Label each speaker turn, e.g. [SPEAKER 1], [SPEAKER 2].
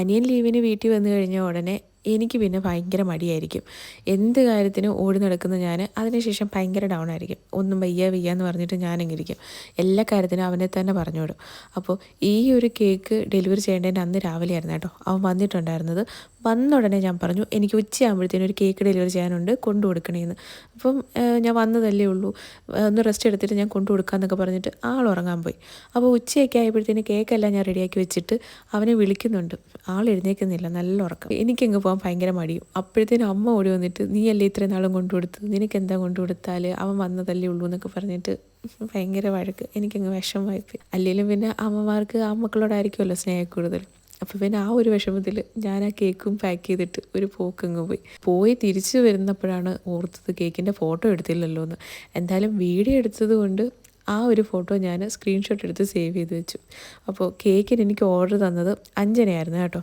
[SPEAKER 1] അനിയൻ ലീവിന് വീട്ടിൽ വന്നു കഴിഞ്ഞ ഉടനെ എനിക്ക് പിന്നെ ഭയങ്കര മടിയായിരിക്കും. എന്ത് കാര്യത്തിനും ഓടി നടക്കുന്ന ഞാൻ അതിനുശേഷം ഭയങ്കര ഡൗൺ ആയിരിക്കും. ഒന്നും വയ്യ വയ്യ എന്ന് പറഞ്ഞിട്ട് ഞാനങ്ങിരിക്കും. എല്ലാ കാര്യത്തിനും അവനെ തന്നെ പറഞ്ഞു അപ്പോൾ ഈ ഒരു കേക്ക് ഡെലിവറി ചെയ്യേണ്ടതിന്റെ അന്ന് രാവിലെ ആയിരുന്നു കേട്ടോ. അവൻ വന്നിട്ടുണ്ടായിരുന്നത്. വന്ന ഉടനെ ഞാൻ പറഞ്ഞു എനിക്ക് ഉച്ചയാകുമ്പോഴത്തേനും ഒരു കേക്ക് ഡെലിവറി ചെയ്യാനുണ്ട് കൊണ്ടു കൊടുക്കണേന്ന്. അപ്പം ഞാൻ വന്നതല്ലേ ഉള്ളൂ. ഒന്ന് റെസ്റ്റ് എടുത്തിട്ട് ഞാൻ കൊണ്ടു കൊടുക്കാമെന്നൊക്കെ പറഞ്ഞിട്ട് ആൾ ഉറങ്ങാൻ പോയി. അപ്പോൾ ഉച്ചയൊക്കെ ആയപ്പോഴത്തേന് കേക്കെല്ലാം ഞാൻ റെഡിയാക്കി വെച്ചിട്ട് അവനെ വിളിക്കുന്നുണ്ട്. ആൾ എഴുന്നേൽക്കുന്നില്ല നല്ല ഉറക്കം. എനിക്കങ്ങ് പോകാൻ ഭയങ്കര മടിയും. അപ്പോഴത്തേനും അമ്മ ഓടി വന്നിട്ട് നീ അല്ലേ ഇത്രയും നാളും കൊണ്ടു കൊടുത്തത്? നിനക്ക് എന്താ കൊണ്ടു കൊടുത്താൽ അവൻ വന്നതല്ലേ ഉള്ളൂ എന്നൊക്കെ പറഞ്ഞിട്ട് ഭയങ്കര വഴക്ക്. എനിക്കങ്ങ് വിഷമമായിപ്പോയി. അല്ലെങ്കിലും പിന്നെ അമ്മമാർക്ക് ആ മക്കളോടായിരിക്കുമല്ലോ സ്നേഹം കൂടുതൽ. അപ്പോൾ പിന്നെ ആ ഒരു വിഷമത്തിൽ ഞാൻ ആ കേക്കും പാക്ക് ചെയ്തിട്ട് ഒരു പോക്കങ്ങ് പോയി. പോയി തിരിച്ചു വരുന്നപ്പോഴാണ് ഓർത്തത് കേക്കിന്റെ ഫോട്ടോ എടുത്തില്ലല്ലോ എന്ന്. എന്തായാലും വീഡിയോ എടുത്തത് കൊണ്ട് ആ ഒരു ഫോട്ടോ ഞാൻ സ്ക്രീൻഷോട്ട് എടുത്ത് സേവ് ചെയ്ത് വെച്ചു. അപ്പോൾ കേക്കിന് എനിക്ക് ഓർഡർ തന്നത് അഞ്ജനയായിരുന്നു കേട്ടോ.